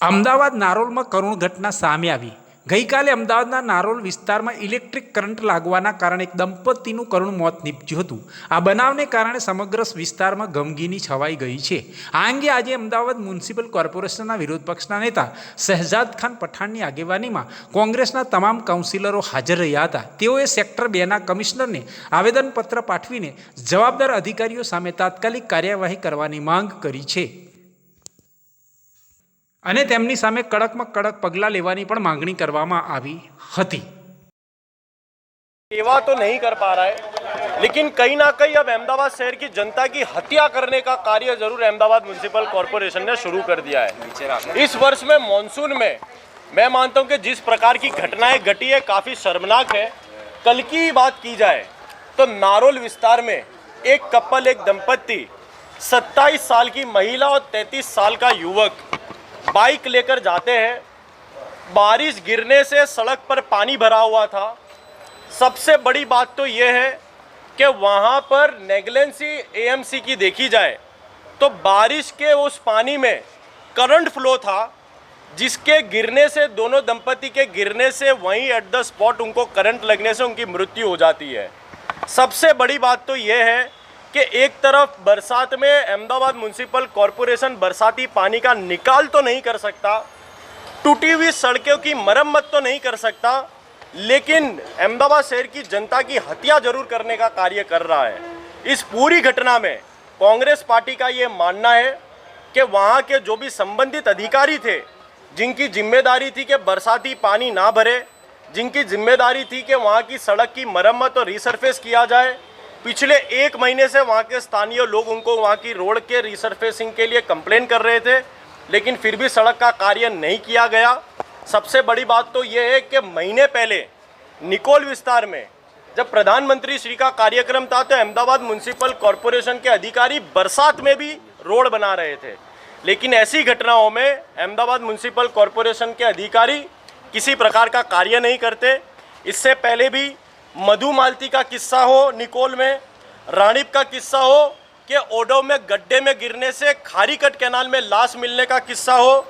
અમદાવાદ નારોલમાં કરુણ ઘટના સામે આવી. ગઈકાલે અમદાવાદના નારોલ વિસ્તારમાં ઇલેક્ટ્રિક કરંટ લાગવાના કારણે એક દંપતીનું કરુણ મોત નીપજ્યું હતું. આ બનાવને કારણે સમગ્ર વિસ્તારમાં ગમગીની છવાઈ ગઈ છે. આ અંગે આજે અમદાવાદ મ્યુનિસિપલ કોર્પોરેશનના વિરોધ પક્ષના નેતા શહેજાદ ખાન પઠાણની આગેવાનીમાં કોંગ્રેસના તમામ કાઉન્સિલરો હાજર રહ્યા હતા. તેઓએ સેક્ટર બેના કમિશનરને આવેદનપત્ર પાઠવીને જવાબદાર અધિકારીઓ સામે તાત્કાલિક કાર્યવાહી કરવાની માંગ કરી છે. અને તેમની સામે કડકમાં કડક પગલાં લેવાની પણ માંગણી કરવામાં આવી હતી सेवा तो नहीं कर पा रहा है लेकिन कहीं ना कहीं अब अहमदाबाद शहर की जनता की हत्या करने का कार्य जरूर अहमदाबाद म्यूनिसिपल कॉरपोरेशन ने शुरू कर दिया है इस वर्ष में मानसून में मैं मानता हूं कि जिस प्रकार की घटनाएं घटी है काफ़ी शर्मनाक है कल की ही बात की जाए तो नारोल विस्तार में एक कपल एक दंपति 27 साल की महिला और 33 साल का युवक बाइक लेकर जाते हैं। बारिश गिरने से सड़क पर पानी भरा हुआ था। सबसे बड़ी बात तो ये है कि वहाँ पर नेगलेंसी एएमसी की देखी जाए तो बारिश के उस पानी में करंट फ्लो था, जिसके गिरने से, दोनों दंपति के गिरने से वहीं एट द स्पॉट उनको करंट लगने से उनकी मृत्यु हो जाती है। सबसे बड़ी बात तो ये है कि एक तरफ़ बरसात में अहमदाबाद म्यूनसिपल कॉरपोरेशन बरसाती पानी का निकाल तो नहीं कर सकता, टूटी हुई सड़कों की मरम्मत तो नहीं कर सकता, लेकिन अहमदाबाद शहर की जनता की हत्या ज़रूर करने का कार्य कर रहा है। इस पूरी घटना में कांग्रेस पार्टी का ये मानना है कि वहाँ के जो भी संबंधित अधिकारी थे, जिनकी ज़िम्मेदारी थी कि बरसाती पानी ना भरे, जिनकी ज़िम्मेदारी थी कि वहाँ की सड़क की मरम्मत और रिसरफेस किया जाए पिछले एक महीने से वहाँ के स्थानीय लोग उनको वहाँ की रोड के रिसरफेसिंग के लिए कंप्लेन कर रहे थे, लेकिन फिर भी सड़क का कार्य नहीं किया गया। सबसे बड़ी बात तो ये है कि महीने पहले निकोल विस्तार में जब प्रधानमंत्री श्री का कार्यक्रम था तो अहमदाबाद म्यूनसिपल कॉरपोरेशन के अधिकारी बरसात में भी रोड बना रहे थे। लेकिन ऐसी घटनाओं में अहमदाबाद म्यूनसिपल कॉरपोरेशन के अधिकारी किसी प्रकार का कार्य नहीं करते। इससे पहले भी मधु मालती का किस्सा हो, निकोल में रानीप का किस्सा हो, कि ओडो में, गड्ढे में गिरने से खारीकट कैनाल में लाश मिलने का किस्सा हो,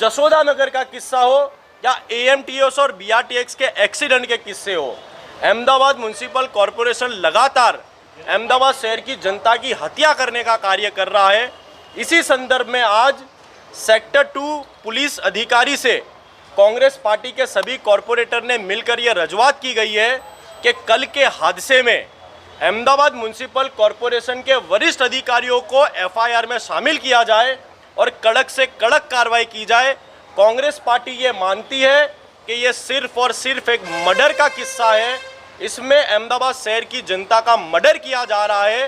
जसोदा नगर का किस्सा हो, या ए और बीआरटीएक्स के एक्सीडेंट के किस्से हो। अहमदाबाद म्यूनसिपल कॉरपोरेशन लगातार अहमदाबाद शहर की जनता की हत्या करने का कार्य कर रहा है। इसी संदर्भ में आज सेक्टर टू पुलिस अधिकारी से कांग्रेस पार्टी के सभी कॉरपोरेटर ने मिलकर ये रजूआत की गई है कि कल के हादसे में अहमदाबाद म्यूनसिपल कॉरपोरेशन के वरिष्ठ अधिकारियों को एफआईआर में शामिल किया जाए और कड़क से कड़क कार्रवाई की जाए। कांग्रेस पार्टी ये मानती है कि ये सिर्फ़ और सिर्फ़ एक मर्डर का किस्सा है। इसमें अहमदाबाद शहर की जनता का मर्डर किया जा रहा है।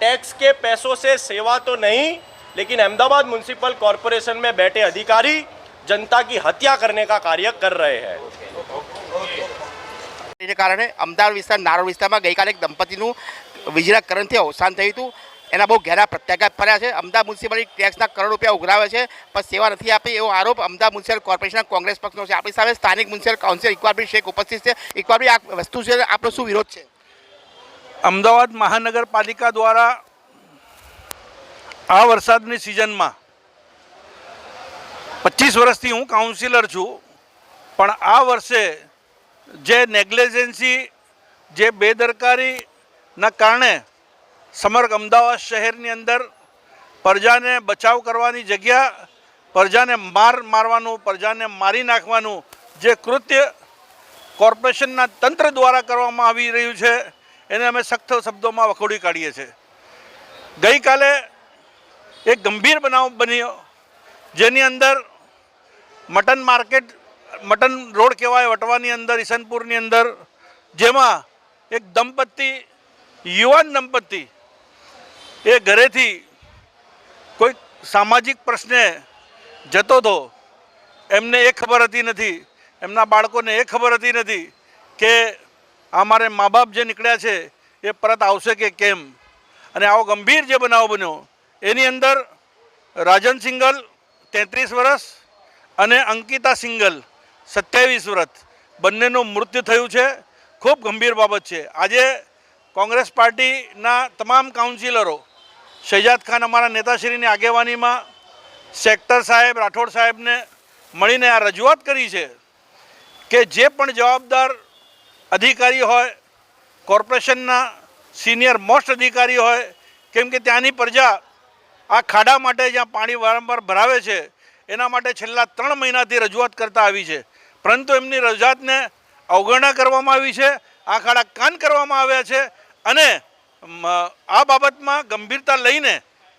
टैक्स के पैसों से सेवा तो नहीं, लेकिन अहमदाबाद म्यूनसिपल कॉरपोरेशन में बैठे अधिकारी जनता की हत्या करने का कार्य कर रहे हैं। એને કારણે અમદાવાદ વિસ્તાર, નારોલ વિસ્તારમાં ગઈકાલે એક દંપતીનું વીજળીના કરંટથી અવસાન થયું હતું. એના બહુ ઘેરા પ્રત્યાઘાત પડ્યા છે. અમદાવાદ મ્યુનિસિપાલિટી ટેક્સના કરોડ રૂપિયા ઉઘરાવે છે, પણ સેવા નથી આપી એવો આરોપ અમદાવાદ મ્યુનિસિપલ કોર્પોરેશનના કોંગ્રેસ પક્ષનો છે. આપણી સામે સ્થાનિક મ્યુનિસિપલ કાઉન્સિલ ઇકબાલભાઈ શેખ ઉપસ્થિત છે. ઇકબાલભાઈ, આ વસ્તુ છે આપણો શું વિરોધ છે? અમદાવાદ મહાનગરપાલિકા દ્વારા આ વરસાદની સિઝનમાં પચીસ વર્ષથી હું કાઉન્સિલર છું, પણ આ વર્ષે જે નેગ્લેજન્સી, જે બેદરકારીના કારણે સમગ્ર અમદાવાદ શહેરની અંદર પ્રજાને બચાવ કરવાની જગ્યા, પ્રજાને માર મારવાનું, પ્રજાને મારી નાખવાનું જે કૃત્ય કોર્પોરેશનના તંત્ર દ્વારા કરવામાં આવી રહ્યું છે, એને અમે સખ્ત શબ્દોમાં વખોડી કાઢીએ છીએ. ગઈકાલે એક ગંભીર બનાવ બન્યો, જેની અંદર મટન માર્કેટ મટન રોડ કહેવાય, વટવાની અંદર, ઈસનપુરની અંદર, જેમાં એક દંપતી, યુવાન દંપતી, એ ઘરેથી કોઈ સામાજિક પ્રશ્ને જતો હતો, એમને એ ખબર હતી નથી, એમના બાળકોને એ ખબર હતી નથી કે અમારે મા બાપ જે નીકળ્યા છે, એ પરત આવશે કે કેમ? અને આવો ગંભીર જે બનાવ બન્યો, એની અંદર રાજન સિંગલ તેત્રીસ વર્ષ અને અંકિતા સિંગલ સત્યાવીસ વર્ષ બંનેનું મૃત્યુ થયું છે. ખૂબ ગંભીર બાબત છે. આજે કોંગ્રેસ પાર્ટીના તમામ કાઉન્સિલરો શહેજાદ ખાન અમારા નેતાશ્રીની આગેવાનીમાં, સેક્ટર સાહેબ, રાઠોડ સાહેબને મળીને આ રજૂઆત કરી છે કે જે પણ જવાબદાર અધિકારી હોય, કોર્પોરેશનના સિનિયર મોસ્ટ અધિકારી હોય, કેમ કે ત્યાંની પ્રજા આ ખાડા માટે જ્યાં પાણી વારંવાર ભરાવે છે, એના માટે છેલ્લા ત્રણ મહિનાથી રજૂઆત કરતા આવી છે. પરંતુ એમની રજૂઆતને અવગણના કરવામાં આવી છે, આ ખાડા કાન કરવામાં આવ્યા છે અને આ બાબતમાં ગંભીરતા લઈને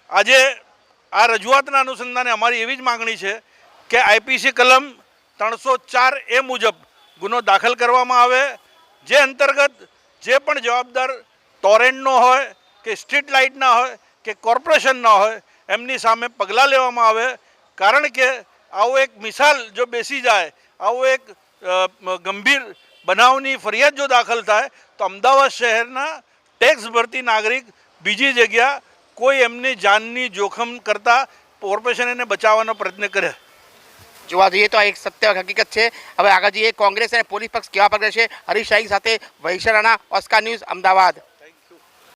આજે આ રજૂઆતના અનુસંધાને અમારી એવી જ માગણી છે કે આઈપીસી કલમ ત્રણસો ચાર એ મુજબ ગુનો દાખલ કરવામાં આવે, જે અંતર્ગત જે પણ જવાબદાર ટોરેન્ટનો હોય કે સ્ટ્રીટ લાઇટના હોય કે કોર્પોરેશનના હોય, એમની સામે પગલાં લેવામાં આવે. કારણ કે આવો એક મિસાલ જો બેસી જાય આવો એક ગંભીર બનાવની ફરિયાદ જો દાખલ થાય, તો અમદાવાદ શહેરના ટેક્સ ભરતી નાગરિક બીજી જગ્યા કોઈ એમની જાનની જોખમ કરતાં કોર્પોરેશન એને બચાવવાનો પ્રયત્ન કરે. જોવા જઈએ તો આ એક સત્ય હકીકત છે. હવે આગળ જઈએ, કોંગ્રેસ અને પોલીસ પક્ષ કેવા પગલે છે? હરીશ સાથે વૈશારાના ઓસ્કાર ન્યૂઝ, અમદાવાદ.